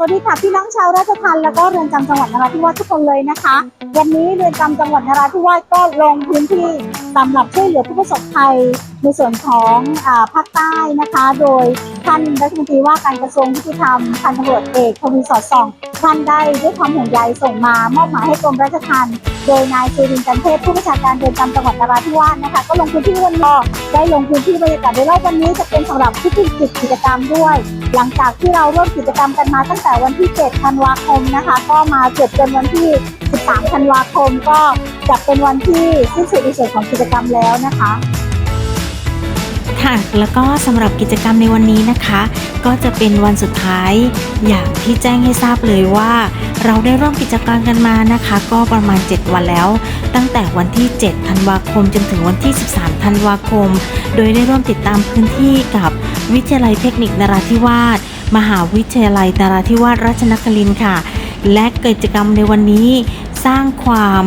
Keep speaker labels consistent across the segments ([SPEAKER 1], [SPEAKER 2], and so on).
[SPEAKER 1] สวัสดีค่ะพี่น้องชาวราชทัณฑ์แล้วก็เรือนจำจังหวัดนราธิวาสทุกคนเลยนะคะ วันนี้เรือนจำจังหวัดนราธิวาสก็ลงพื้นที่สำหรับช่วยเหลือผู้ประสบภัยในส่วนของอาภาคใต้นะคะ โดยท่านรัฐมนตรีว่าการกระทรวงยุติธรรมพันตำรวจเอกทวีสอดส่อง ท่านได้ด้วยความห่วงใยส่งมามอบหมายให้กรมราชทัณฑ์โดยนายสุรินทร์จันเทพผู้บัญชาการเรือนจำจังหวัดนราธิวาสนะคะ ก็ลงพื้นที่วันนี้ได้ลงพื้นที่บรรยากาศโดยรอบวันนี้จะเป็นสำหรับผู้ที่จิตกิจกรรมด้วย หลังจากที่เราร่วมกิจกรรมกันมาตั้งแต่วันที่ 7 ธันวาคมนะคะ ก็มาจบจนวันที่ 13 ธันวาคมก็จะเป็นวันที่สิ้นสุดในส่วนของกิจกรรมแล้วนะคะ
[SPEAKER 2] ค่ะ แล้วก็สำหรับกิจกรรมในวันนี้นะคะ ก็จะเป็นวันสุดท้ายอย่างที่แจ้งให้ทราบเลยว่า เราได้ร่วมกิจกรรมกันมานะคะ ก็ประมาณ 7 วันแล้ว ตั้งแต่วันที่ 7 ธันวาคม จนถึงวันที่ 13 ธันวาคม โดยได้ร่วมติดตามพื้นที่กับวิทยาลัยเทคนิคนราธิวาสมหาวิทยาลัยนราธิวาสราชนครินทร์ค่ะ และกิจกรรมในวันนี้สร้างความ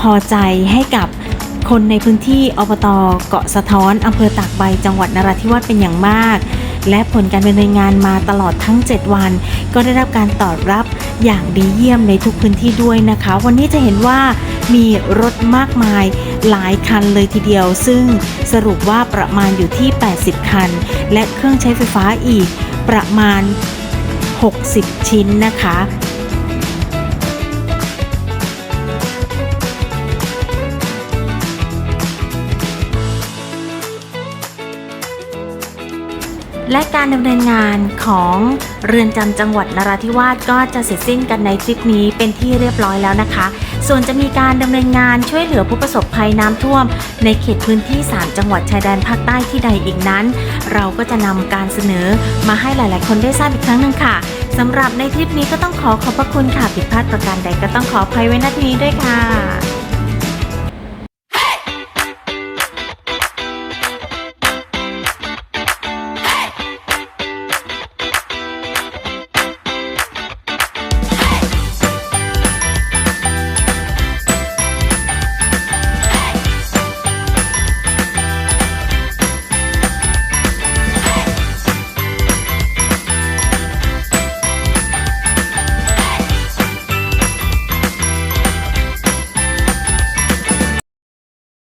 [SPEAKER 2] พอใจให้กับ คนในพื้นที่อบตเกาะสะท้อนอำเภอตากใบจังหวัดนราธิวาสเป็นอย่างมาก และผลการดำเนินงานมาตลอดทั้ง 7 วัน ก็ได้รับการตอบรับอย่างดีเยี่ยมในทุกพื้นที่ด้วยนะคะ วันนี้จะเห็นว่ามีรถมากมายหลายคันเลยทีเดียว ซึ่งสรุปว่าประมาณอยู่ที่ 80 คัน และเครื่องใช้ไฟฟ้าอีกประมาณ 60 ชิ้นนะคะ และการดำเนินงานของเรือนจำจังหวัดนราธิวาสก็จะเสร็จสิ้นกันในคลิปนี้เป็นที่เรียบร้อยแล้วนะคะ ส่วนจะมีการดำเนินงานช่วยเหลือผู้ประสบภัยน้ำท่วม ในเขตพื้นที่ 3 จังหวัดชายแดนภาคใต้ที่ใดอีกนั้น เราก็จะนำการเสนอมาให้หลาย ๆ คนได้ทราบอีกครั้งหนึ่งค่ะสำหรับในคลิปนี้ก็ต้องขอขอบพระคุณค่ะผิดพลาดประการใดก็ต้องขออภัยไว้ณที่นี้ด้วยค่ะ